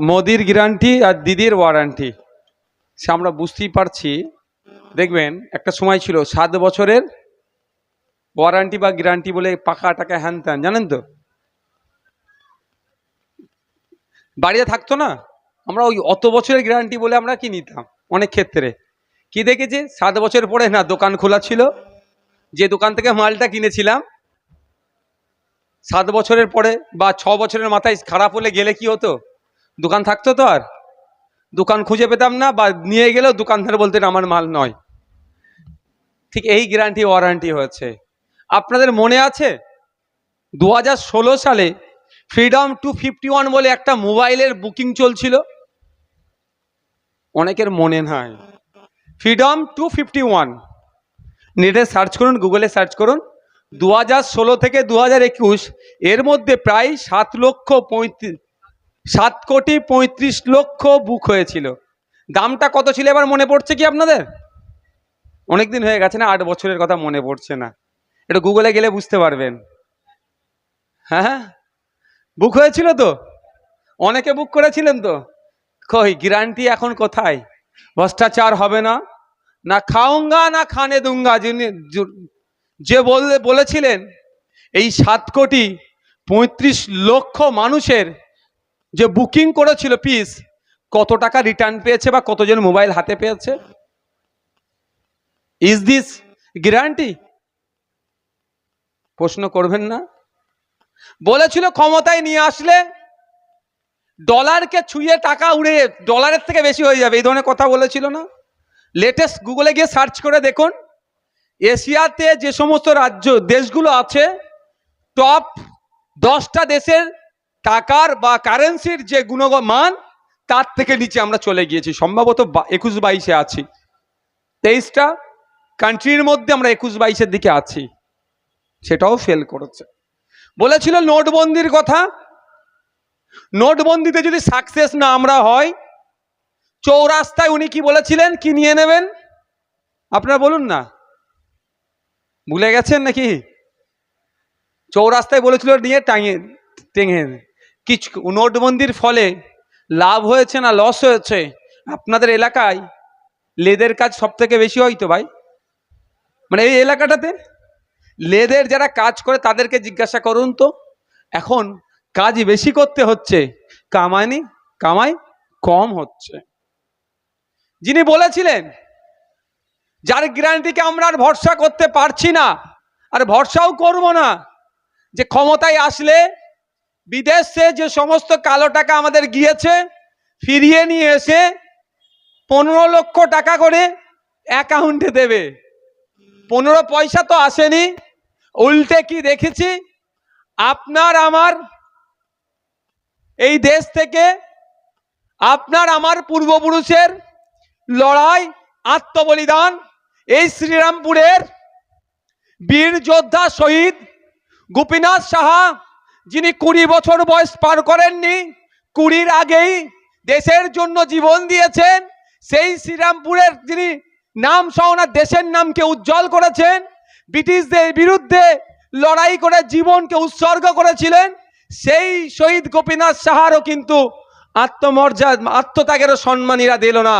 মোদির গ্যারান্টি আর দিদির ওয়ারান্টি। সে আমরা বুঝতেই পারছি। দেখবেন, একটা সময় ছিল, সাত বছরের ওয়ারান্টি বা গ্যারান্টি বলে পাকা টাকা হ্যান ত্যান, জানেন তো? বাড়িতে থাকতো না? আমরা ওই অত বছরের গ্যারান্টি বলে আমরা কি নিতাম? অনেক ক্ষেত্রে। কি দেখেছি? সাত বছর পরে না, দোকান খোলা ছিল। যে দোকান থেকে মালটা কিনেছিলাম, সাত বছরের পরে বা ছ বছরের মাথায় খারাপ হলে গেলে কি হতো? দোকান থাকতো তো আর। দোকান খুঁজে পেতাম না বা নিয়ে গেলেও দোকানদার বলতেন আমার মাল নয়। ঠিক এই গ্যারান্টি ওয়ারান্টি হয়েছে। আপনাদের মনে আছে? দু হাজার ষোলো সালে ফ্রিডম টু ফিফটি ওয়ান বলে একটা মোবাইলের বুকিং চলছিল? অনেকের মনে নাই। ফ্রিডম টু ফিফটি ওয়ান নেটে সার্চ করুন গুগলে সার্চ করুন। দু হাজার ষোলো থেকে দু হাজার একুশ, এর মধ্যে প্রায় সাত লক্ষ সাত কোটি পঁয়ত্রিশ লক্ষ বুক হয়েছিল। দামটা কত ছিল এবার মনে পড়ছে কি আপনাদের? অনেক দিন হয়ে গেছে না, আট বছরের কথা মনে পড়ছে না। এটা গুগলে গেলে বুঝতে পারবেন। হ্যাঁ বুক হয়েছিল তো? অনেকে বুক করেছিলেন তো? কই গ্যারান্টি এখন কোথায়? ভ্রষ্টাচার হবে না? না খাউঙ্গা না খানে দুঙ্গা, যিনি যে বললে, বলেছিলেন, এই সাত কোটি পঁয়ত্রিশ লক্ষ মানুষের যে বুকিং করেছিল পিস কত টাকা রিটার্ন পেয়েছে বা কতজন মোবাইল হাতে পেয়েছে? ইজ দিস গ্যারান্টি প্রশ্ন করবেন না। বলেছিল ক্ষমতায় নিয়ে আসলে ডলারকে ছুঁয়ে টাকা উড়ে ডলারের থেকে বেশি হয়ে যাবে, এই ধরনের কথা বলেছিল না। লেটেস্ট গুগলে গিয়ে সার্চ করে দেখুন, এশিয়াতে যে সমস্ত রাজ্য, দেশগুলো আছে টপ দশটা দেশের টাকার বা কারেন্সির যে গুণমান তার থেকে নিচে আমরা চলে গিয়েছি। সম্ভবত একুশ বাইশে আছি। তেইশটা কান্ট্রির মধ্যে আমরা একুশ বাইশের দিকে আছি। সেটাও ফেল করেছে। বলেছিল নোটবন্দির কথা। নোটবন্দিতে যদি সাকসেস না আমরা হয়, চৌরাস্তায় উনি কি বলেছিলেন? কি নিয়ে নেবেন? আপনারা বলুন না। ভুলে গেছেন নাকি? চৌরাস্তায় বলেছিল নিয়ে টাঙিয়ে, টেঙে কিছু নোটবন্দির ফলে লাভ হয়েছে না লস হয়েছে? আপনাদের এলাকায় লেদের কাজ সব থেকে বেশি হয় তো ভাই? মানে এই এলাকাটাতে লেদের যারা কাজ করে তাদেরকে জিজ্ঞাসা করুন তো। এখন কাজ বেশি করতে হচ্ছে কামায়নি কামাই কম হচ্ছে। যিনি বলেছিলেন যার গ্যারান্টিকে আমরা আর ভরসা করতে পারছি না, আর ভরসাও করব না, যে ক্ষমতায় আসলে বিদেশে যে সমস্ত কালো টাকা আমাদের গিয়েছে, ফিরিয়ে নিয়ে এসে পনেরো লক্ষ টাকা করে অ্যাকাউন্টে দেবে। পনেরো পয়সা তো আসেনি। উল্টে কি দেখেছি? আপনার আমার, এই দেশ থেকে আপনার আমার পূর্বপুরুষের লড়াই, আত্মবলিদান, এই শ্রীরামপুরের বীর যোদ্ধা শহীদ গোপীনাথ সাহা যিনি কুড়ি বছর বয়স পার করেননি, কুড়ির আগেই দেশের জন্য জীবন দিয়েছেন, সেই শ্রীরামপুরের যিনি নাম সহ ওনার দেশের নামকে উজ্জ্বল করেছেন, ব্রিটিশদের বিরুদ্ধে লড়াই করে জীবনকে উৎসর্গ করেছিলেন, সেই শহীদ গোপীনাথ সাহারও কিন্তু আত্মমর্যাদা আত্মত্যাগেরও সম্মানীরা দিল না।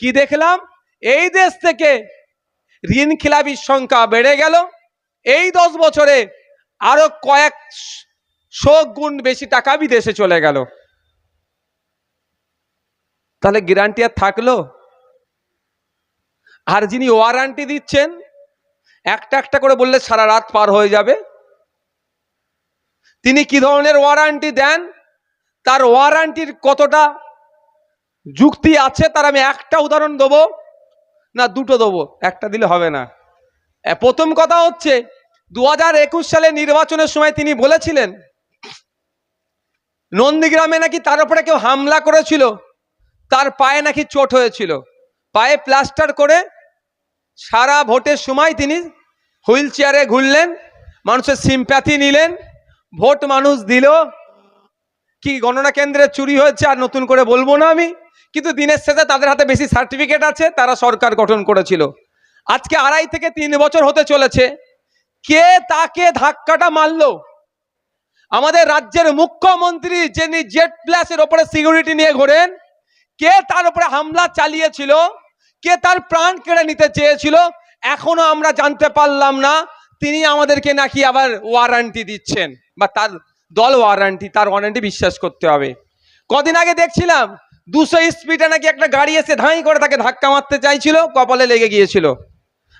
কি দেখলাম? এই দেশ থেকে ঋণ খিলাপির সংখ্যা বেড়ে গেল। এই দশ বছরে আরও কয়েক শো গুণ বেশি টাকা বিদেশে চলে গেল। তাহলে গ্যারান্টি আর থাকল? আর যিনি ওয়ারান্টি দিচ্ছেন, একটা একটা করে বললে সারা রাত পার হয়ে যাবে। তিনি কি ধরনের ওয়ারান্টি দেন? তার ওয়ারান্টির কতটা যুক্তি আছে তার আমি একটা উদাহরণ দেবো? না, দুটো দেবো। একটা দিলে হবে না। প্রথম কথা হচ্ছে দু হাজার একুশ সালে নির্বাচনের সময় তিনি বলেছিলেন নন্দীগ্রামে নাকি তার উপরে কেউ হামলা করেছিল? তার পায়ে নাকি চোট হয়েছিল? পায়ে প্লাস্টার করে সারা ভোটের সময় তিনি হুইল চেয়ারে ঘুরলেন, মানুষের সিম্প্যাথি নিলেন, ভোট মানুষ দিল। কি গণনা কেন্দ্রে চুরি হয়েছে আর নতুন করে বলব না আমি, কিন্তু দিনের শেষে তাদের হাতে বেশি সার্টিফিকেট আছে, তারা সরকার গঠন করেছিল। আজকে আড়াই থেকে তিন বছর হতে চলেছে। কে তাকে ধাক্কাটা মারলো? আমাদের রাজ্যের মুখ্যমন্ত্রী যিনি জেট প্লাসের ওপরে সিকিউরিটি নিয়ে ঘোরেন, কে তার উপরে হামলা চালিয়েছিল, কে তার প্রাণ কেড়ে নিতে চেয়েছিল, এখনও আমরা জানতে পারলাম না। তিনি আমাদেরকে নাকি আবার ওয়ারান্টি দিচ্ছেন, বা তার দল ওয়ারান্টি তার ওয়ারান্টি বিশ্বাস করতে হবে। কদিন আগে দেখছিলাম, দুশো স্পিডে নাকি একটা গাড়ি এসে ধাঁই করে তাকে ধাক্কা মারতে চাইছিল, কপালে লেগে গিয়েছিল।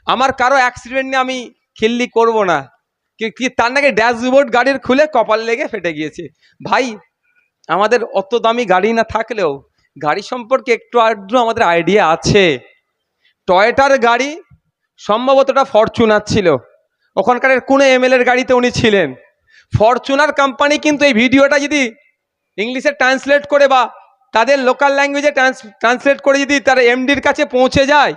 আমার কারও অ্যাক্সিডেন্ট নিয়ে আমি খিল্লি করব না। কি তার নাকি ড্যাশবোর্ড গাড়ির খুলে কপাল লেগে ফেটে গিয়েছে। ভাই, আমাদের অত দামি গাড়ি না থাকলেও গাড়ি সম্পর্কে একটু আধটু আমাদের আইডিয়া আছে। টয়েটার গাড়ি সম্ভবত ওটা ফরচুনার ছিল। ওখানকার কোনো এমএলএর গাড়িতে উনি ছিলেন। ফরচুনার কোম্পানি কিন্তু এই ভিডিওটা যদি ইংলিশে ট্রান্সলেট করে বা তাদের লোকাল ল্যাঙ্গুয়েজে ট্রান্সলেট করে যদি তারা এমডির কাছে পৌঁছে যায়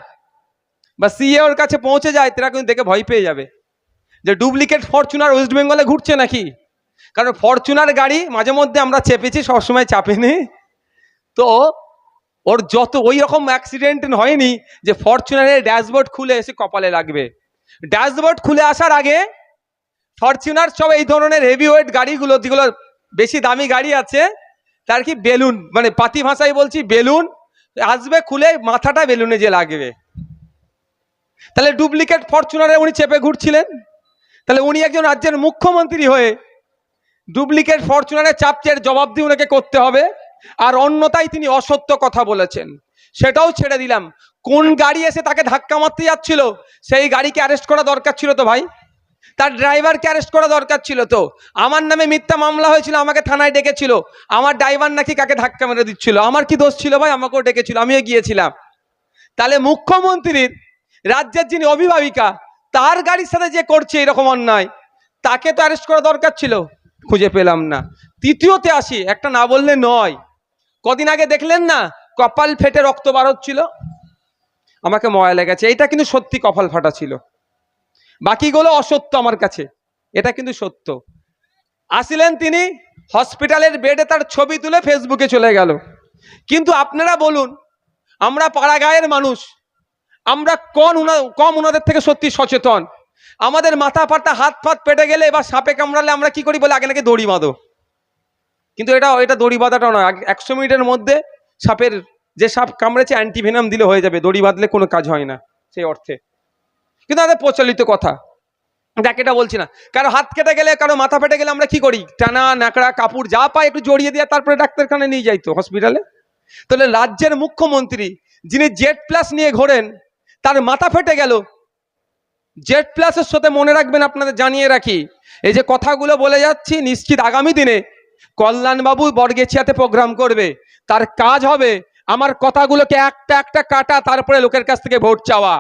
বা সিএওর কাছে পৌঁছে যায়, তারা কিন্তু দেখে ভয় পেয়ে যাবে। যে ডুপ্লিকেট ফরচুনার ওয়েস্ট বেঙ্গলে ঘুরছে নাকি? কারণ ফরচুনার গাড়ি মাঝে মধ্যে আমরা চেপেছি, সবসময় চাপেনি। তো ওর যত ওই রকম অ্যাক্সিডেন্ট হয়নি যে ফরচুনারের ড্যাশবোর্ড খুলে এসে কপালে লাগবে। ড্যাশবোর্ড খুলে আসার আগে ফরচুনার সব এই ধরনের হেভি ওয়েট গাড়িগুলো, যেগুলো বেশি দামি গাড়ি আছে, তার কি বেলুন মানে পাতি ভাষায় বলছি বেলুন, আসবে খুলে মাথাটা বেলুনে যে লাগবে। তাহলে ডুপ্লিকেট ফরচুনারে উনি চেপে ঘুরছিলেন। তাহলে উনি একজন রাজ্যের মুখ্যমন্ত্রী হয়ে ডুপ্লিকেট ফরচুনারের চাপচের জবাব দিয়ে ওনাকে করতে হবে। আর অন্যতাই তিনি অসত্য কথা বলেছেন। সেটাও ছেড়ে দিলাম। কোন গাড়ি এসে তাকে ধাক্কা মারতে যাচ্ছিল, সেই গাড়িকে অ্যারেস্ট করা দরকার ছিল তো ভাই? তার ড্রাইভারকে অ্যারেস্ট করা দরকার ছিল তো। আমার নামে মিথ্যা মামলা হয়েছিল, আমাকে থানায় ডেকেছিল। আমার ড্রাইভার নাকি কাকে ধাক্কা মেরে দিচ্ছিল? আমার কি দোষ ছিল ভাই? আমাকেও ডেকেছিল, আমিও গিয়েছিলাম। তাহলে মুখ্যমন্ত্রীর রাজ্যের যিনি অভিভাবিকা তার গাড়ির সাথে যে করছে এরকম অন্যায়, তাকে তো অ্যারেস্ট করা দরকার ছিল, খুঁজে পেলাম না। তৃতীয়তে আসি, একটা না বললে নয়। কদিন আগে দেখলেন না, কপাল ফেটে রক্ত বার হচ্ছিল? আমাকে ময়া লেগেছে। এটা কিন্তু সত্যি কপাল ফাটা ছিল। বাকিগুলো অসত্য আমার কাছে। এটা কিন্তু সত্য। আসিলেন তিনি, হসপিটালের বেডে তার ছবি তুলে ফেসবুকে চলে গেল। কিন্তু আপনারা বলুন, আমরা পাড়াগাঁয়ের মানুষ আমরা কোন কম ওনাদের থেকে সত্যি সচেতন? আমাদের মাথা ফাটা, হাত ফাত পেটে গেলে বা সাপে কামড়ালে আমরা কি করি বলে আগে নাকি দড়ি বাঁধো? কিন্তু এটা এটা দড়ি বাঁধাটা নয়। একশো মিনিটের মধ্যে সাপের, যে সাপ কামড়েছে অ্যান্টিভেনাম দিলে হয়ে যাবে। দড়ি বাঁধলে কোনো কাজ হয় না সেই অর্থে। কিন্তু আমাদের প্রচলিত কথা। দেখ, এটা বলছি না। কারও হাত কেটে গেলে, কারও মাথা ফেটে গেলে আমরা কি করি? টানা, ন্যাকড়া, কাপড় যা পাই একটু জড়িয়ে দিয়ে তারপরে ডাক্তারখানে নিয়ে যাই তো হসপিটালে তাহলে রাজ্যের মুখ্যমন্ত্রী, যিনি জেড প্লাস নিয়ে ঘোরেন তার মাথা ফেটে গেল। জেড প্লাসের সাথে মনে রাখবেন আপনাদের, জানিয়ে রাখি। এই যে কথাগুলো বলে যাচ্ছি, নিশ্চিত আগামী দিনে কল্যাণবাবু বর্গেছিয়াতে প্রোগ্রাম করবে। তার কাজ হবে আমার কথাগুলোকে একটা একটা কাটা, তারপরে লোকের কাছ থেকে ভোট চাওয়া।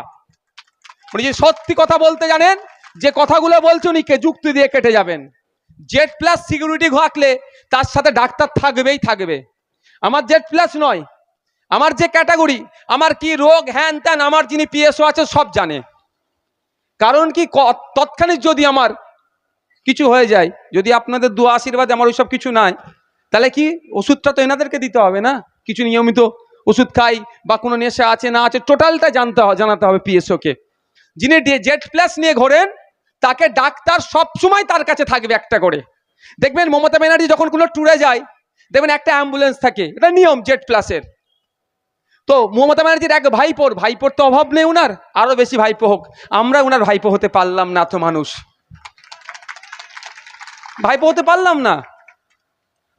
উনি যে সত্যি কথা বলতে জানেন, যে কথাগুলো বলছে উনি কে যুক্তি দিয়ে কেটে যাবেন। জেড প্লাস সিকিউরিটি ঘাকলে তার সাথে ডাক্তার থাকবেই থাকবে। আমার জেড প্লাস নয় আমার যে ক্যাটাগরি, আমার কি রোগ, হ্যান ত্যান, আমার যিনি পিএসও আছে সব জানে। কারণ কি তৎক্ষণিক যদি আমার কিছু হয়ে যায়, যদি আপনাদের দু আশীর্বাদ আমার ওইসব কিছু নাই, তাহলে কি ওষুধটা তো এনাদেরকে দিতে হবে না? কিছু নিয়মিত ওষুধ খাই বা কোনো নেশা আছে না আছে, টোটালটা জানতে হবে জানাতে হবে পিএসওকে। যিনি জেড প্লাস নিয়ে ঘোরেন, তাকে ডাক্তার সবসময় তার কাছে থাকবে একটা করে। দেখবেন মমতা ব্যানার্জি যখন কোনো ট্যুরে যায়, দেখবেন একটা অ্যাম্বুলেন্স থাকে, এটা নিয়ম জেড প্লাসের। তো মমতা ব্যানার্জির এক ভাইপোর ভাইপোর তো অভাব নেই উনার আরও বেশি ভাইপো হোক। আমরা উনার ভাইপো হতে পারলাম না তো মানুষ। ভাইপো হতে পারলাম না।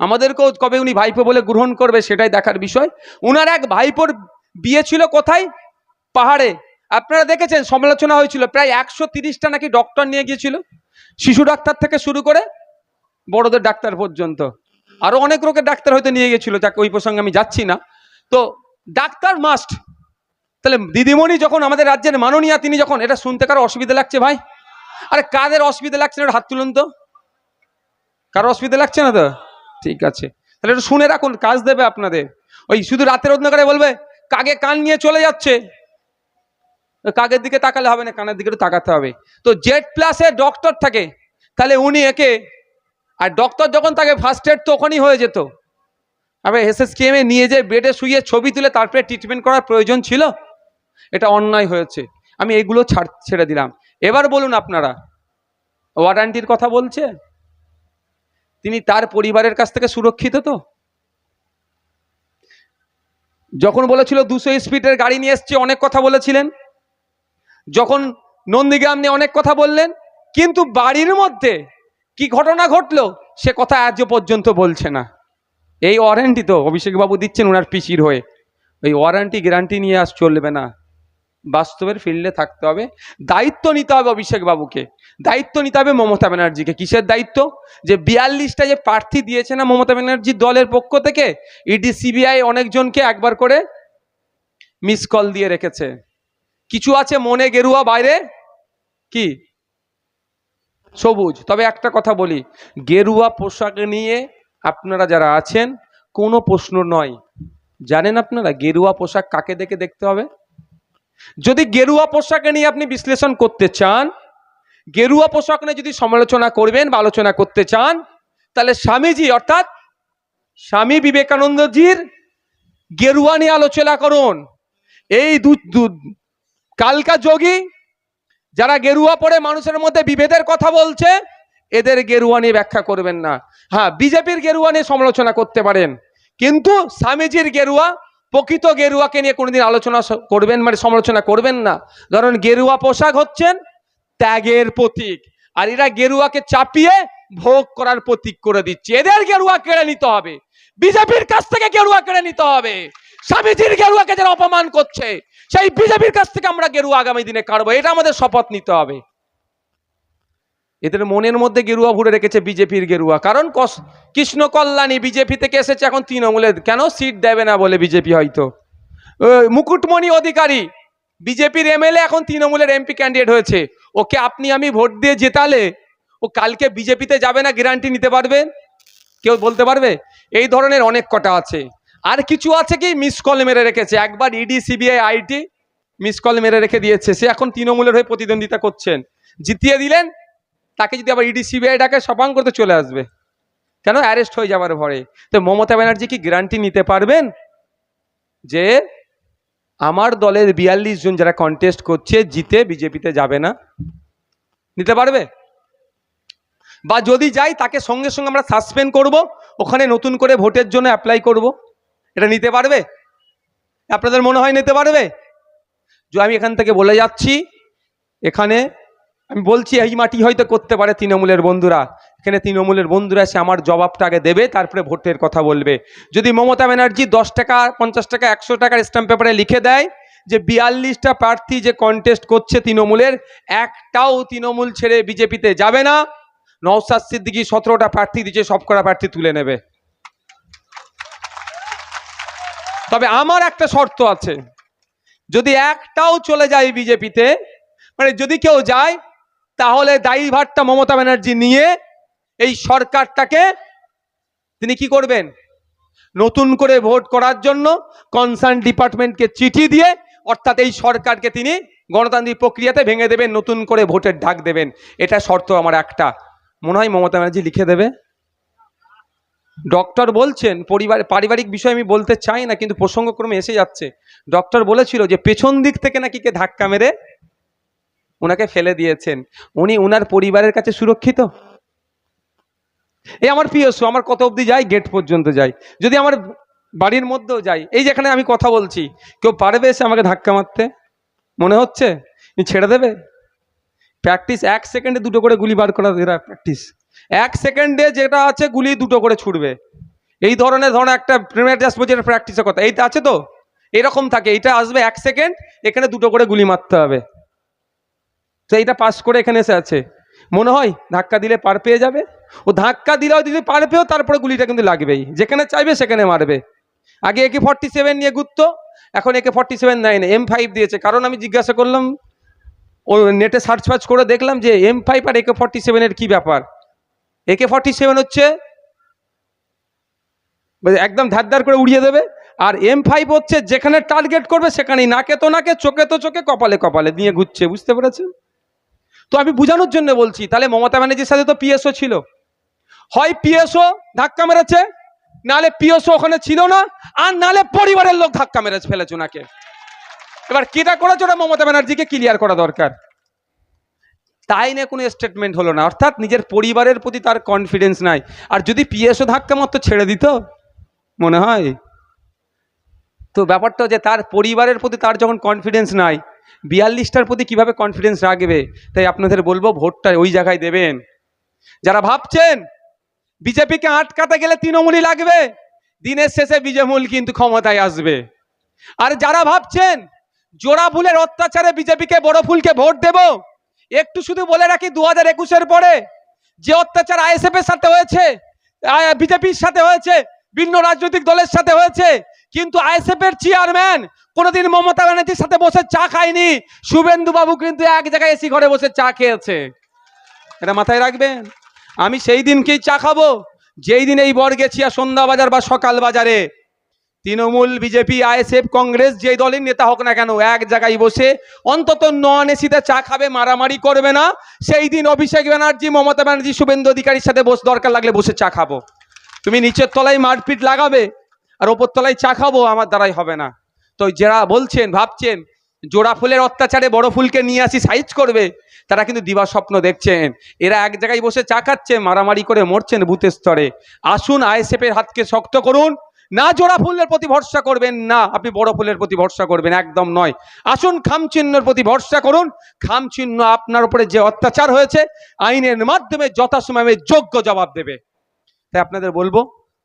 আমাদেরকেও কবে উনি ভাইপো বলে গ্রহণ করবে সেটাই দেখার বিষয়। উনার এক ভাইপোর বিয়ে ছিল কোথায়? পাহাড়ে। আপনারা দেখেছেন, সমালোচনা হয়েছিল, প্রায় একশো তিরিশটা নাকি ডক্টর নিয়ে গিয়েছিল, শিশু ডাক্তার থেকে শুরু করে বড়দের ডাক্তার পর্যন্ত। আরও অনেক রোগের ডাক্তার হয়তো নিয়ে গেছিল যাকে ওই প্রসঙ্গে আমি যাচ্ছি না। তো ডাক্তার মাস্ট তাহলে দিদিমণি যখন আমাদের রাজ্যের মাননীয়া, তিনি যখন, এটা শুনতে কারও অসুবিধা লাগছে ভাই? আরে কাদের অসুবিধা লাগছে না হাত তুলুন তো। কারও অসুবিধা লাগছে না তো? ঠিক আছে। তাহলে একটু শুনে রাখুন, কাজ দেবে আপনাদের। ওই শুধু রাতের অন্ধকারে বলবে কাগে কান নিয়ে চলে যাচ্ছে? কাগের দিকে তাকালে হবে না, কানের দিকে তাকাতে হবে। তো জেড প্লাসে ডক্টর থাকে, তাহলে উনি একে, আর ডক্টর যখন তাকে ফার্স্ট এড তো ওখানেই হয়ে যেত। আবার এসএসকেএমে নিয়ে যেয়ে বেডে শুয়ে ছবি তুলে তারপরে ট্রিটমেন্ট করার প্রয়োজন ছিল? এটা অন্যায় হয়েছে। আমি এগুলো ছাড়, ছেড়ে দিলাম। এবার বলুন আপনারা, ওয়ারান্টির কথা বলছে? তিনি তার পরিবারের কাছ থেকে সুরক্ষিত তো? যখন বলেছিল দুশো স্পিডের গাড়ি নিয়ে এসছে, অনেক কথা বলেছিলেন। যখন নন্দীগ্রাম নিয়ে অনেক কথা বললেন, কিন্তু বাড়ির মধ্যে কি ঘটনা ঘটলো, সে কথা আজও পর্যন্ত বলছে না। এই ওয়ারেন্টি তো, অভিষেক বাবু দিচ্ছেন ওনার পিসির হয়ে। ওই ওয়ারেন্টি গ্যারান্টি নিয়ে আস চলবে না। বাস্তবের ফিল্ডে থাকতে হবে। দায়িত্ব নিতে হবে অভিষেক বাবুকে। দায়িত্ব নিতে হবে মমতা ব্যানার্জিকে। কিসের দায়িত্ব? যে বিয়াল্লিশটা যে প্রার্থী দিয়েছে না মমতা ব্যানার্জি দলের পক্ষ থেকে, ইডি, সিবিআই অনেকজনকে একবার করে মিস কল দিয়ে রেখেছে। কিছু আছে মনে গেরুয়া বাইরে? কি? সবুজ। তবে একটা কথা বলি। গেরুয়া পোশাক নিয়ে আপনারা যারা আছেন, কোনো প্রশ্ন নয়। জানেন আপনারা গেরুয়া পোশাক কাকে দেখে দেখতে হবে? যদি গেরুয়া পোশাকে নিয়ে আপনি বিশ্লেষণ করতে চান, গেরুয়া পোশাক নিয়ে যদি সমালোচনা করবেন বা আলোচনা করতে চান, তাহলে স্বামীজি অর্থাৎ স্বামী বিবেকানন্দজির গেরুয়া নিয়ে আলোচনা করুন। এই দু কালকা যোগী যারা গেরুয়া পরে মানুষের মধ্যে বিভেদের কথা বলছে এদের গেরুয়া নিয়ে ব্যাখ্যা করবেন না। হ্যাঁ বিজেপির গেরুয়া নিয়ে সমালোচনা করতে পারেন। কিন্তু স্বামীজির গেরুয়া, প্রকৃত গেরুয়াকে নিয়ে কোনোদিন আলোচনা করবেন মানে সমালোচনা করবেন না। কারণ গেরুয়া পোশাক হচ্ছেন ত্যাগের প্রতীক, আর এরা গেরুয়াকে চাপিয়ে ভোগ করার প্রতীক করে দিচ্ছে। এদের গেরুয়া কেড়ে নিতে হবে। বিজেপির কাছ থেকে গেরুয়া কেড়ে নিতে হবে। স্বামীজির গেরুয়াকে যারা অপমান করছে, সেই বিজেপির কাছ থেকে আমরা গেরুয়া আগামী দিনে কাটবো। এটা আমাদের শপথ নিতে হবে। এদের মনের মধ্যে গেরুয়া ভরে রেখেছে বিজেপির গেরুয়া। কারণ কৃষ্ণ কল্যাণী বিজেপি থেকে এসেছে এখন তৃণমূলে। কেন সিট দেবে না বলে বিজেপি হয়তো? মুকুটমণি অধিকারী, বিজেপির এমএলএ এখন তৃণমূলের এমপি ক্যান্ডিডেট হয়েছে। ওকে আপনি আমি ভোট দিয়ে জেতালে ও কালকে বিজেপিতে যাবে না গ্যারান্টি নিতে পারবেন কেউ বলতে পারবে? এই ধরনের অনেক কটা আছে। আর কিছু আছে কি? মিস কল মেরে রেখেছে। একবার ED CBI IT miss call মেরে রেখে দিয়েছে। সে এখন তৃণমূলের হয়ে প্রতিদ্বন্দ্বিতা করছেন। জিতিয়ে দিলেন তাকে যদি আবার ইডি সিবিআই ডাকে, সপাং করতে চলে আসবে। কেন? অ্যারেস্ট হয়ে যাবার ভরে তো মমতা ব্যানার্জি কি গ্যারান্টি নিতে পারবেন? যে আমার দলের বিয়াল্লিশ জন যারা কন্টেস্ট করছে, জিতে বিজেপিতে যাবে না? নিতে পারবে? বা যদি যাই, তাকে সঙ্গে সঙ্গে আমরা সাসপেন্ড করব, ওখানে নতুন করে ভোটের জন্য অ্যাপ্লাই করব। এটা নিতে পারবে? আপনাদের মনে হয় নিতে পারবে? যে আমি এখান থেকে বলে যাচ্ছি, এখানে আমি বলছি, এই মাটি হয়তো করতে পারে তৃণমূলের বন্ধুরা। এখানে তৃণমূলের বন্ধুরা এসে আমার জবাবটা আগে দেবে, তারপরে ভোটের কথা বলবে। যদি মমতা ব্যানার্জি দশ টাকা, পঞ্চাশ টাকা, একশো টাকার স্ট্যাম্প পেপারে লিখে দেয় যে বিয়াল্লিশটা প্রার্থী যে কন্টেস্ট করছে তৃণমূলের, একটাও তৃণমূল ছেড়ে বিজেপিতে যাবে না। নওসাদ সিদ্দিকি সতেরোটা প্রার্থী দিচ্ছে সব করা প্রার্থী তুলে নেবে। তবে আমার একটা শর্ত আছে। যদি একটাও চলে যায় বিজেপিতে মানে যদি কেউ যায় তাহলে দায়ীভারটা মমতা ব্যানার্জি নিয়ে এই সরকারটাকে তিনি কি করবেন? নতুন করে ভোট করার জন্য কনসার্ন ডিপার্টমেন্টকে চিঠি দিয়ে অর্থাৎ এই সরকারকে তিনি গণতান্ত্রিক প্রক্রিয়াতে ভেঙে দেবেন, নতুন করে ভোটের ডাক দেবেন। এটা শর্ত আমার একটা। মনে হয় মমতা ব্যানার্জি লিখে দেবে। ডক্টর বলছেন, পরিবার, পারিবারিক বিষয় আমি বলতে চাই না, কিন্তু প্রসঙ্গক্রমে এসে যাচ্ছে। ডক্টর বলেছিল যে পেছন দিক থেকে নাকি কে ধাক্কা মেরে ওনাকে ফেলে দিয়েছেন। উনি উনার পরিবারের কাছে সুরক্ষিত? এই আমার পিএসও আমার কত অবধি যাই, গেট পর্যন্ত যাই। যদি আমার বাড়ির মধ্যেও যাই, এই যেখানে আমি কথা বলছি, কেউ পারবে এসে আমাকে ধাক্কা মারতে? মনে হচ্ছে? ছেড়ে দেবে? প্র্যাকটিস, এক সেকেন্ডে দুটো করে গুলি বার করা এরা প্র্যাকটিস। এক সেকেন্ডে যেটা আছে, গুলি দুটো করে ছুটবে এই ধরনের ধরনের একটা প্রিমিয়ার জাস্ট প্র্যাকটিসের কথা। এইটা আছে তো? এরকম থাকে, এইটা আসবে এক সেকেন্ড, এখানে দুটো করে গুলি মারতে হবে। তো এইটা পাস করে এখানে এসে আছে। মনে হয় ধাক্কা দিলে পার পেয়ে যাবে। ও ধাক্কা দিলেও যদি পার পেয়েও তারপরে গুলিটা কিন্তু লাগবেই। যেখানে চাইবে, সেখানে মারবে। আগে একে ফর্টি সেভেন নিয়ে ঘুরতো এখন একে ফর্টি সেভেন নেয় না। এম ফাইভ দিয়েছে। কারণ আমি জিজ্ঞাসা করলাম, ও নেটে সার্চ ফার্চ করে দেখলাম যে এম ফাইভ আর একে ফর্টি সেভেনের কী ব্যাপার? একে ফর্টি সেভেন হচ্ছে মানে একদম ধার করে উড়িয়ে দেবে। আর এম ফাইভ হচ্ছে, যেখানে টার্গেট করবে, সেখানেই। নাকে তো নাকে, চোখে তো চোখে, কপালে কপালে। নিয়ে ঘুরছে, বুঝতে পেরেছেন? তো আমি বোঝানোর জন্য বলছি, তাহলে মমতা ব্যানার্জির সাথে তো পিএসও ছিল। হয় পিএসও ধাক্কা মেরেছে নালে পিএসও ওখানে ছিল না, আর নালে পরিবারের লোক ধাক্কা মেরেছে ফেলেছে ওনাকে। এবার কেটা করেছে ওটা মমতা ব্যানার্জিকে ক্লিয়ার করা দরকার। তাই নিয়ে কোনো স্টেটমেন্ট হলো না, অর্থাৎ নিজের পরিবারের প্রতি তার কনফিডেন্স নাই। আর যদি পিএসও ধাক্কা মাত্র ছেড়ে দিত, মনে হয়? তো ব্যাপারটা যে তার পরিবারের প্রতি তার যখন কনফিডেন্স নাই বিয়াল্লিশটার প্রতি কীভাবে কনফিডেন্স রাখবে? তাই আপনাদের বলব, ভোটটা ওই জায়গায় দেবেন। যারা ভাবছেন, বিজেপিকে আটকাতে গেলে তৃণমূলই লাগবে, দিনের শেষে বিজেমূল কিন্তু ক্ষমতায় আসবে। আর যারা ভাবছেন, জোড়া ফুলের অত্যাচারে বিজেপিকে বড় ফুলকে ভোট দেব, একটু শুধু বলে রাখি দু হাজার একুশের পরে যে অত্যাচার আইএসএফ এর সাথে হয়েছে বিজেপির সাথে হয়েছে, ভিন্ন রাজনৈতিক দলের সাথে হয়েছে কিন্তু আইএসএফ এর চেয়ারম্যান কোনোদিন মমতা ব্যানার্জির সাথে বসে চা খায়নি। শুভেন্দু বাবু কিন্তু এক জায়গায় এসি ঘরে বসে চা খেয়েছে। এটা মাথায় রাখবেন। আমি সেই দিনকেই চা খাব। যেই দিন এই বর গেছি আর সন্ধ্যা বাজার বা সকাল বাজারে তৃণমূল, বিজেপি, আইএসএফ, কংগ্রেস যেই দলের নেতা হোক না কেন, এক জায়গায় বসে অন্তত নন এসিতে চা খাবে, মারামারি করবে না। সেই দিন অভিষেক ব্যানার্জি, মমতা ব্যানার্জি, শুভেন্দু অধিকারীর সাথে বস দরকার লাগলে বসে চা খাব। তুমি নিচের তলায় মারপিট লাগাবে। আর ওপর তলায় চা খাব, আমার দ্বারাই হবে না। তো যারা বলছেন, ভাবছেন, জোড়া ফুলের অত্যাচারে বড় ফুলকে নিয়ে আসি, সাইজ করবে, তারা কিন্তু দিবা স্বপ্ন দেখছেন। এরা এক জায়গায় বসে চা খাচ্ছে, মারামারি করে মরছেন বুথের স্তরে। আসুন আইএসএফ এর হাতকে শক্ত করুন। না জোড়া ফুলের প্রতি ভরসা করবেন না, আপনি বড় ফুলের প্রতি ভরসা করবেন, একদম নয়। আসুন খামচিহ্নের প্রতি ভরসা করুন। খামচিহ্ন আপনার উপরে যে অত্যাচার হয়েছে, আইনের মাধ্যমে যথাসময়ে যোগ্য জবাব দেবে। তাই আপনাদের বলব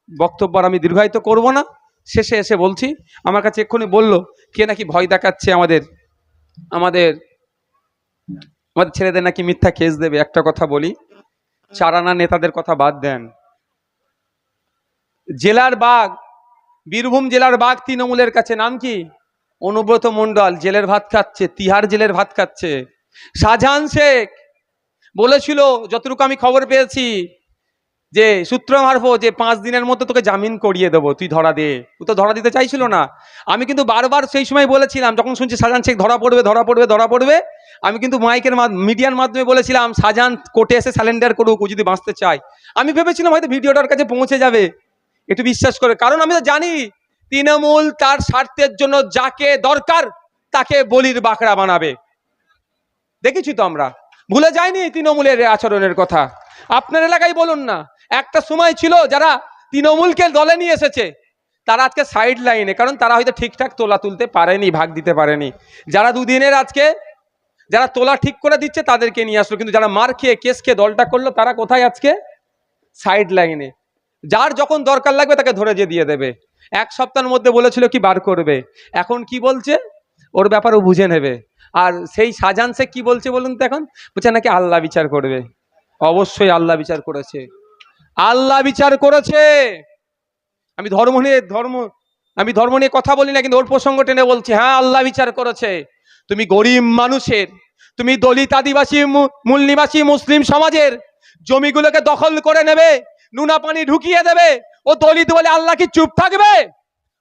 বক্তব্য আর আমি দীর্ঘায়িত করব না। শেষে এসে বলছি, আমার কাছে এক্ষুনি বলল, কে নাকি ভয় দেখাচ্ছে আমাদের আমাদের আমাদের ছেলেদের নাকি মিথ্যা কেস দেবে? একটা কথা বলি, চারানা নেতাদের কথা বাদ দেন। জেলার বাঘ, বীরভূম জেলার বাঘ তৃণমূলের কাছে নাম কি? অনুব্রত মণ্ডল, জেলের ভাত খাচ্ছে, তিহার জেলের ভাত খাচ্ছে। শাহজাহান শেখ বলেছিল, যতটুকু আমি খবর পেয়েছি যে সূত্র মারফো যে পাঁচ দিনের মধ্যে তোকে জামিন করিয়ে দেবো, তুই ধরা দে। ও তো ধরা দিতে চাইছিল না। আমি কিন্তু বারবার সেই সময় বলেছিলাম, যখন শুনছি শাহজাহান শেখ ধরা পড়বে ধরা পড়বে ধরা পড়বে, আমি কিন্তু মাইকের মিডিয়ার মাধ্যমে বলেছিলাম শাহজাহান কোর্টে এসে স্যালেন্ডার করুক, ও যদি বাঁচতে চায়। আমি ভেবেছিলাম হয়তো ভিডিওটার কাছে পৌঁছে যাবে। একটু বিশ্বাস করে, কারণ আমি তো জানি, তৃণমূল তার স্বার্থের জন্য যাকে দরকার, তাকে বলির বাঁকড়া বানাবে। দেখেছি তো আমরা। ভুলে যায়নি তৃণমূলের আচরণের কথা। আপনার এলাকায় বলুন না। একটা সময় ছিল যারা তৃণমূলকে দলে নিয়ে এসেছে, তারা আজকে সাইড লাইনে কারণ তারা হয়তো ঠিকঠাক তোলা তুলতে পারেনি, ভাগ দিতে পারেনি। যারা দুদিনের আজকে, যারা তোলা ঠিক করে দিচ্ছে, তাদেরকে নিয়ে আসলো। কিন্তু যারা মার খেয়ে, কেস খেয়ে দলটা করল, তারা কোথায় আজকে? সাইড লাইনে যার যখন দরকার লাগবে, তাকে ধরে যে দিয়ে দেবে। এক সপ্তাহের মধ্যে বলেছিল কি বার করবে। এখন কি বলছে? ওর ব্যাপারও বুঝে নেবে। আর সেই সাজান সে কি বলছে বলুন তো এখন? বলছে নাকি আল্লাহ বিচার করবে। অবশ্যই আল্লাহ বিচার করেছে। আল্লাহ বিচার করেছে। আমি ধর্ম নিয়ে, ধর্ম, আমি ধর্ম নিয়ে কথা বলি না, কিন্তু ওর প্রসঙ্গ টেনে বলছি হ্যাঁ আল্লাহ বিচার করেছে। তুমি গরিব মানুষের, তুমি দলিত আদিবাসী মূল নিবাসী মুসলিম সমাজের জমিগুলোকে দখল করে নেবে, নুনা পানি ঢুকিয়ে দেবে, ও দলিত বলে আল্লাহ কি চুপ থাকবে?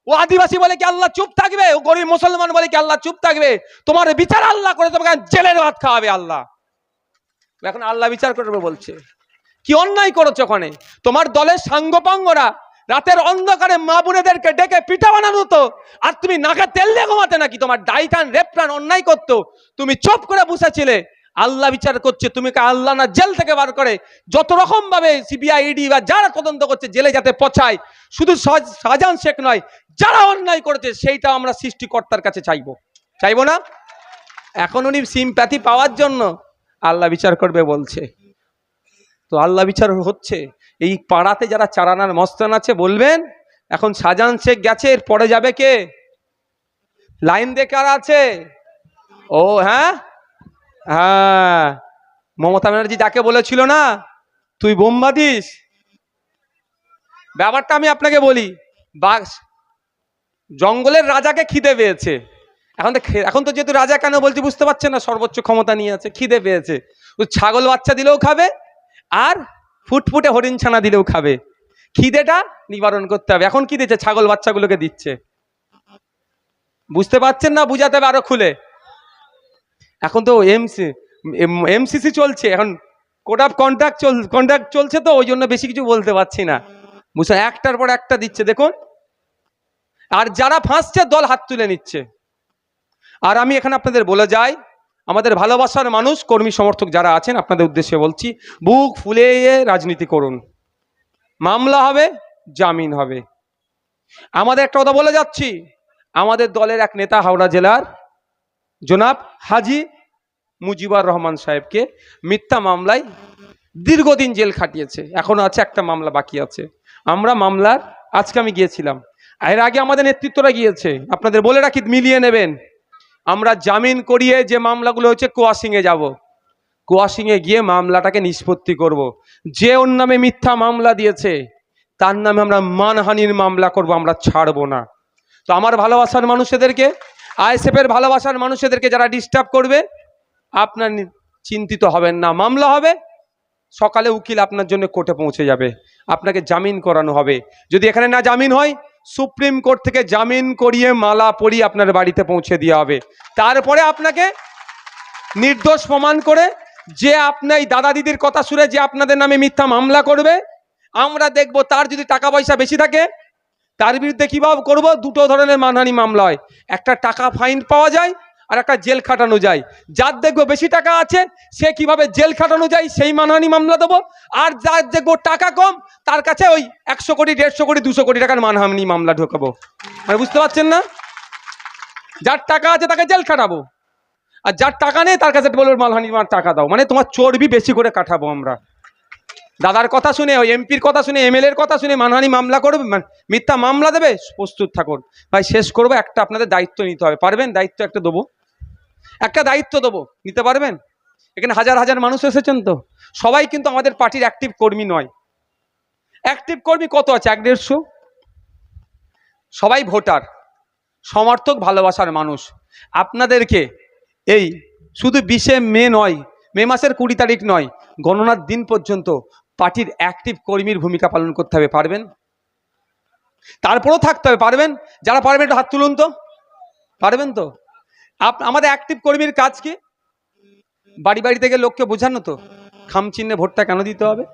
ও আদিবাসী বলে কি আল্লাহ চুপ থাকবে? ও গরিব মুসলমান বলে কি আল্লাহ চুপ থাকবে? তোমার বিচার আল্লাহ করে তোমাকে জেলের ভাত খাওয়াবে আল্লাহ। এখন আল্লাহ বিচার করবে বলছে। কি অন্যায় করেছ ওখানে? তোমার দলের সাঙ্গপাঙ্গরা রাতের অন্ধকারে মা বোনেদেরকে ডেকে পিঠা বানানো হতো। আর তুমি নাকে তেল দিয়ে ঘুমাতে নাকি? তোমার ডাইটান রেপটান অন্যায় করতো। তুমি চুপ করে বসেছিলে। আল্লাহ বিচার করছে, তুমি কে আল্লাহ না জেল থেকে বার করে। যত রকম ভাবে সিবিআই, ইডি বা যারা তদন্ত করছে, জেলে যাতে পচায়, শুধু শাহ- শাহজাহান শেখ নয়, যারা অন্যায় করেছে সেইটা আমরা সৃষ্টিকর্তার কাছে চাইব। চাইব না? এখন উনি সিম্প্যাথি পাওয়ার জন্য আল্লাহ বিচার করবে বলছে। তো আল্লাহ বিচার হচ্ছে। এই পাড়াতে যারা চারানার মস্তান আছে, বলবেন? এখন শাহজাহান শেখ গেছে, এর পরে যাবে কে? লাইন দেখার আছে? ও হ্যাঁ? হ্যাঁ। মমতা ব্যানার্জি যাকে বলেছিল না? তুই বোম্বা দিস? ব্যাপারটা আমি আপনাকে বলি বাঘ জঙ্গলের রাজাকে খিদে পেয়েছে। এখন তো এখন তো যেহেতু রাজা কেন বলছি বুঝতে পারছে না, সর্বোচ্চ ক্ষমতা নিয়ে আছে, খিদে পেয়েছে। ও ছাগল বাচ্চা দিলেও খাবে আর ফুটফুটে হরিণ ছানা দিলেও খাবে। খিদেটা নিবারণ করতে হবে। এখন কি দিচ্ছে? ছাগল বাচ্চাগুলোকে দিচ্ছে। বুঝতে পারছেন না? বুঝাতে হবে আরও খুলে। এখন তো এমসি এমসিসি চলছে। এখন কোড অফ কন্ট্রাক্ট চল কন্ট্রাক্ট চলছে তো, ওই জন্য বেশি কিছু বলতে পারছি না। বুঝতে একটার পর একটা দিচ্ছে, দেখুন। আর যারা ফাঁসছে, দল হাত তুলে নিচ্ছে। আর আমি এখানে আপনাদের বলে যাই আমাদের ভালোবাসার মানুষ, কর্মী সমর্থক যারা আছেন, আপনাদের উদ্দেশ্যে বলছি, বুক ফুলে রাজনীতি করুন। মামলা হবে, জামিন হবে। আমাদের একটা কথা বলে যাচ্ছি। আমাদের দলের এক নেতা হাওড়া জেলার, জনাব হাজি মুজিবুর রহমান সাহেবকে মিথ্যা মামলায় দীর্ঘদিন জেল খাটিয়েছে। এখনও আছে, একটা মামলা বাকি আছে। আমরা মামলার, আজকে আমি গিয়েছিলাম। এর আগে আমাদের নেতৃত্বরা গিয়েছে। আপনাদের বলে রাখি, মিলিয়ে নেবেন। আমরা জামিন করিয়ে যে মামলাগুলো হচ্ছে কোয়াশিংয়ে যাব। কোয়াশিংয়ে গিয়ে মামলাটাকে নিষ্পত্তি করব। যে ওর নামে মিথ্যা মামলা দিয়েছে, তার নামে আমরা মানহানির মামলা করব, আমরা ছাড়বো না। তো আমার ভালোবাসার মানুষদেরকে, আইএসএফের ভালোবাসার মানুষদেরকে যারা ডিস্টার্ব করবে, আপনার চিন্তিত হবেন না। মামলা হবে, সকালে উকিল আপনার জন্য কোর্টে পৌঁছে যাবে। আপনাকে জামিন করানো হবে। যদি এখানে না জামিন হয় সুপ্রিম কোর্ট থেকে জামিন করিয়ে মালা পরিয়ে আপনার বাড়িতে পৌঁছে দেওয়া হবে। তারপরে আপনাকে নির্দোষ প্রমাণ করে যে আপনার দাদা দিদির কথা শুনে যে আপনাদের নামে মিথ্যা মামলা করবে, আমরা দেখব তার যদি টাকা পয়সা বেশি থাকে, তার বিরুদ্ধে কীভাবে করব, দুটো ধরনের মানহানি মামলা হয়। একটা টাকা ফাইন পাওয়া যায় আর একটা জেল খাটানো যায়। যার দেখব বেশি টাকা আছে, সে কীভাবে জেল খাটানো যায়, সেই মানহানি মামলা দেবো। আর যার দেখব টাকা কম, তার কাছে ওই একশো কোটি, দেড়শো কোটি, দুশো কোটি টাকার মানহানি মামলা ঢোকাবো। মানে বুঝতে পারছেন না? যার টাকা আছে তাকে জেল খাটাবো। আর যার টাকা নেই, তার কাছে বলব আমার টাকা দাও। মানে তোমার চর্বি বেশি করে কাটাবো আমরা। দাদার কথা শুনে, ওই এমপির কথা শুনে, এমএলএর কথা শুনে মানহানি মামলা করবে মানে মিথ্যা মামলা দেবে? প্রস্তুত থাকুন। ভাই, শেষ করব। একটা আপনাদের দায়িত্ব নিতে হবে। পারবেন? দায়িত্ব একটা দেবো। একটা দায়িত্ব দেবো, নিতে পারবেন? এখানে হাজার হাজার মানুষ এসেছেন তো। সবাই কিন্তু আমাদের পার্টির অ্যাক্টিভ কর্মী নয়। অ্যাক্টিভ কর্মী কত আছে? এক দেড়শো? সবাই ভোটার, সমর্থক, ভালোবাসার মানুষ। আপনাদেরকে এই শুধু বিশে মে নয়, মে মাসের কুড়ি তারিখ নয়, গণনার দিন পর্যন্ত পার্টির অ্যাক্টিভ কর্মীর ভূমিকা পালন করতে হবে, পারবেন? তারপরেও থাকতে হবে, পারবেন? যারা পারবেন, একটু হাত তুলুন তো। পারবেন তো? আমাদের অ্যাক্টিভ কর্মীর কাজ কি? বাড়ি বাড়ি থেকে লোককে বোঝানো তো? খাম চিহ্নে ভোটটা কেন দিতে হবে?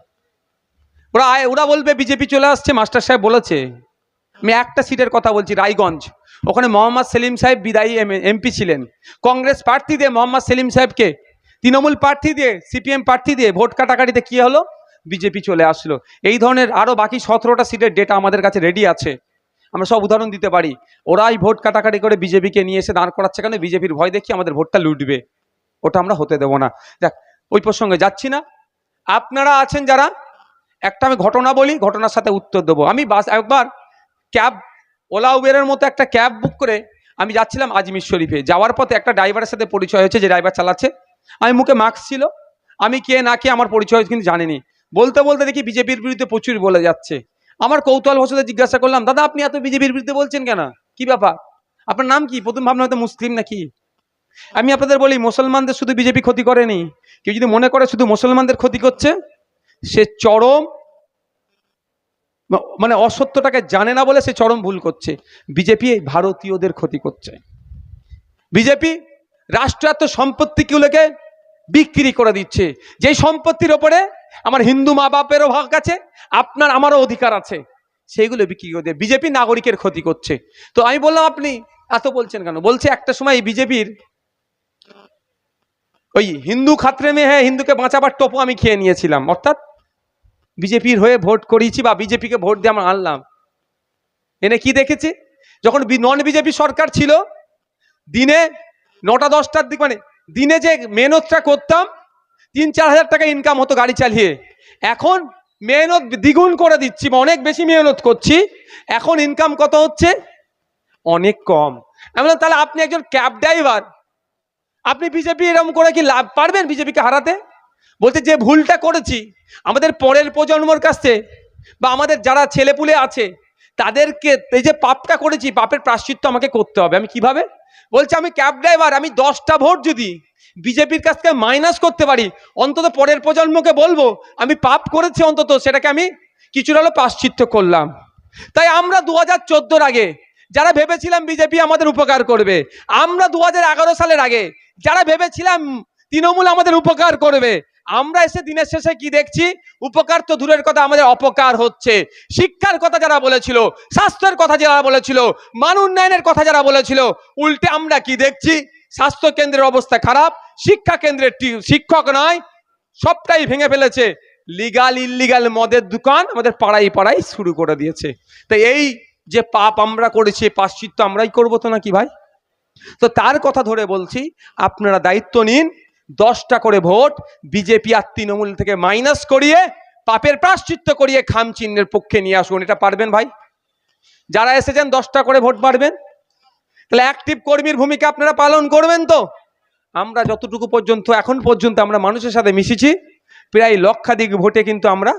ওরা আয় ওরা বলবে, বিজেপি চলে আসছে, মাস্টার সাহেব বলেছে। আমি একটা সিটের কথা বলছি, রায়গঞ্জ। ওখানে মোহাম্মদ সেলিম সাহেব বিদায়ী এমপি ছিলেন। কংগ্রেস প্রার্থী দিয়ে মোহাম্মদ সেলিম সাহেবকে, তৃণমূল প্রার্থী দিয়ে, সিপিএম প্রার্থী দিয়ে ভোট কাটাকাটিতে কী হলো? বিজেপি চলে আসলো। এই ধরনের আরও বাকি সতেরোটা সিটের ডেটা আমাদের কাছে রেডি আছে। আমরা সব উদাহরণ দিতে পারি। ওরাই ভোট কাটাকাটি করে বিজেপিকে নিয়ে এসে দাঁড় করাচ্ছে কেন? বিজেপির ভয় দেখি আমাদের ভোটটা লুটবে। ওটা আমরা হতে দেবো না। দেখ, ওই প্রসঙ্গে যাচ্ছি না। আপনারা আছেন যারা? একটা আমি ঘটনা বলি, ঘটনার সাথে উত্তর দেবো। আমি বাস, একবার ক্যাব, ওলা উবেরের মতো একটা ক্যাব বুক করে আমি যাচ্ছিলাম আজমির শরীফে। যাওয়ার পথে একটা ড্রাইভারের সাথে পরিচয় হয়েছে যে ড্রাইভার চালাচ্ছে। আমি মুখে মাস্ক ছিল। আমি কে না কে আমার পরিচয় কিন্তু জানিনি। বলতে বলতে দেখি বিজেপির বিরুদ্ধে প্রচুর বলে যাচ্ছে। আমার কৌতূহল বসতে জিজ্ঞাসা করলাম, দাদা, আপনি এত বিজেপির বিরুদ্ধে বলছেন কেন? কি ব্যাপার? আপনার নাম কি? প্রথম ভাবনা হয়তো মুসলিম নাকি? আমি আপনাদের বলি, মুসলমানদের শুধু বিজেপি ক্ষতি করেনি। কেউ যদি মনে করে শুধু মুসলমানদের ক্ষতি করছে, সে চরম মানে অসত্যটাকে জানে না বলে সে চরম ভুল করছে। বিজেপি ভারতীয়দের ক্ষতি করছে। বিজেপি রাষ্ট্রায়ত্ত সম্পত্তিগুলোকে বিক্রি করে দিচ্ছে। যেই সম্পত্তির ওপরে আমার হিন্দু মা বাপেরও ভাগ আছে, আপনার আমারও অধিকার আছে। সেইগুলো বিক্রি করে দিয়ে বিজেপি নাগরিকের ক্ষতি করছে। তো আমি বললাম, আপনি এত বলছেন কেন? বলছে একটা সময় বিজেপির ওই হিন্দু খাত্রে মেয়ে হ্যাঁ হিন্দুকে বাঁচাবার টোপো আমি খেয়ে নিয়েছিলাম। অর্থাৎ বিজেপির হয়ে ভোট করিয়েছি বা বিজেপিকে ভোট দিয়ে আমরা আনলাম। এনে কি দেখেছি? যখন নন বিজেপি সরকার ছিল, দিনে নটা দশটার দিক মানে দিনে যে মেহনতটা করতাম তিন চার হাজার টাকা ইনকাম হতো গাড়ি চালিয়ে। এখন মেহনত দ্বিগুণ করে দিচ্ছি, বা অনেক বেশি মেহনত করছি। এখন ইনকাম কত হচ্ছে? অনেক কম। আমি তাহলে আপনি একজন ক্যাব ড্রাইভার আপনি বিজেপি এরকম করে কি লাভ পারবেন বিজেপিকে হারাতে? বলতে যে ভুলটা করেছি, আমাদের পরের প্রজন্মর কাছে বা আমাদের যারা ছেলেপুলে আছে তাদেরকে, এই যে পাপটা করেছি, পাপের প্রাশ্চিত্য আমাকে করতে হবে। আমি কীভাবে? বলছে, আমি ক্যাব ড্রাইভার, আমি দশটা ভোট যদি বিজেপির কাছ থেকে মাইনাস করতে পারি, অন্তত পরের প্রজন্মকে বলব, আমি পাপ করেছি অন্তত, সেটাকে আমি কিছুটা হলো প্রাশ্চিত্য করলাম। তাই আমরা দু হাজার আগে, যারা ভেবেছিলাম বিজেপি আমাদের উপকার করবে, আমরা দু হাজার এগারো সালের আগে, যারা ভেবেছিলাম তৃণমূল আমাদের উপকার করবে আমরা এসে দিনের শেষে কি দেখছি? উপকার তো দূরের কথা, আমাদের অপকার হচ্ছে। শিক্ষার কথা যারা বলেছিল, স্বাস্থ্যের কথা যারা বলেছিল মান উন্নয়নের কথা যারা বলেছিল, উল্টে আমরা কি দেখছি? স্বাস্থ্য কেন্দ্রের অবস্থা খারাপ, শিক্ষা কেন্দ্রের শিক্ষক নয়, সবটাই ভেঙে ফেলেছে। লিগাল ইল্লিগাল মদের দোকান আমাদের পাড়াই পাড়াই শুরু করে দিয়েছে। তো এই যে পাপ আমরা করেছি পাশ্চিত্য আমরাই করব তো নাকি ভাই? তো তার কথা ধরে বলছি, আপনারা দায়িত্ব নিন দশটা করে ভোট, বিজেপি আর তৃণমূল থেকে মাইনাস করিয়ে পাপের প্রাশ্চিত্য করিয়ে খাম চিহ্নের পক্ষে নিয়ে আসুন, এটা পারবেন ভাই? যারা এসেছেন দশটা করে ভোট পারবেন তাহলে অ্যাক্টিভ কর্মীর ভূমিকা আপনারা পালন করবেন তো? আমরা যতটুকু পর্যন্ত, এখন পর্যন্ত আমরা মানুষের সাথে মিশেছি, প্রায় লক্ষাধিক ভোটে কিন্তু আমরা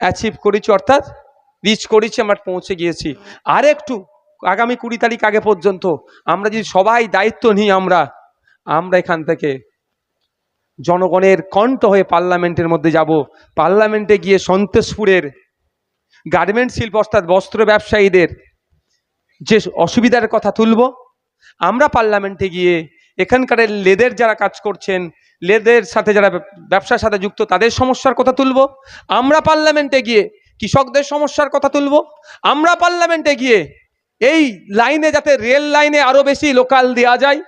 অ্যাচিভ করেছি, অর্থাৎ রিচ করেছি, আমরা পৌঁছে গিয়েছি। আর একটু আগামী কুড়ি তারিখ আগে পর্যন্ত আমরা যদি সবাই দায়িত্ব নিই আমরা আমরা এখান থেকে জনগণের কণ্ঠ হয়ে পার্লামেন্টের মধ্যে যাব। পার্লামেন্টে গিয়ে সন্তোষপুরের গার্মেন্ট শিল্প, অর্থাৎ বস্ত্র ব্যবসায়ীদের যে অসুবিধার কথা তুলব, আমরা পার্লামেন্টে গিয়ে এখানকার লেদের যারা কাজ করছেন, লেদের সাথে যারা ব্যবসার সাথে যুক্ত, তাদের সমস্যার কথা তুলব। আমরা পার্লামেন্টে গিয়ে কৃষকদের সমস্যার কথা তুলব। আমরা পার্লামেন্টে গিয়ে এই লাইনে যাতে রেল লাইনে আরও বেশি লোকাল দেওয়া যায়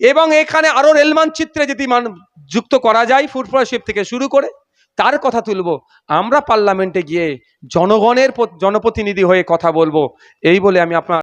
এবং এখানে আরও রেল মানচিত্রে যদি মান যুক্ত করা যায় ফুড শিপ থেকে শুরু করে, তার কথা তুলব, আমরা পার্লামেন্টে গিয়ে জনগণের জনপ্রতিনিধি হয়ে কথা বলব, এই বলে আমি আপনার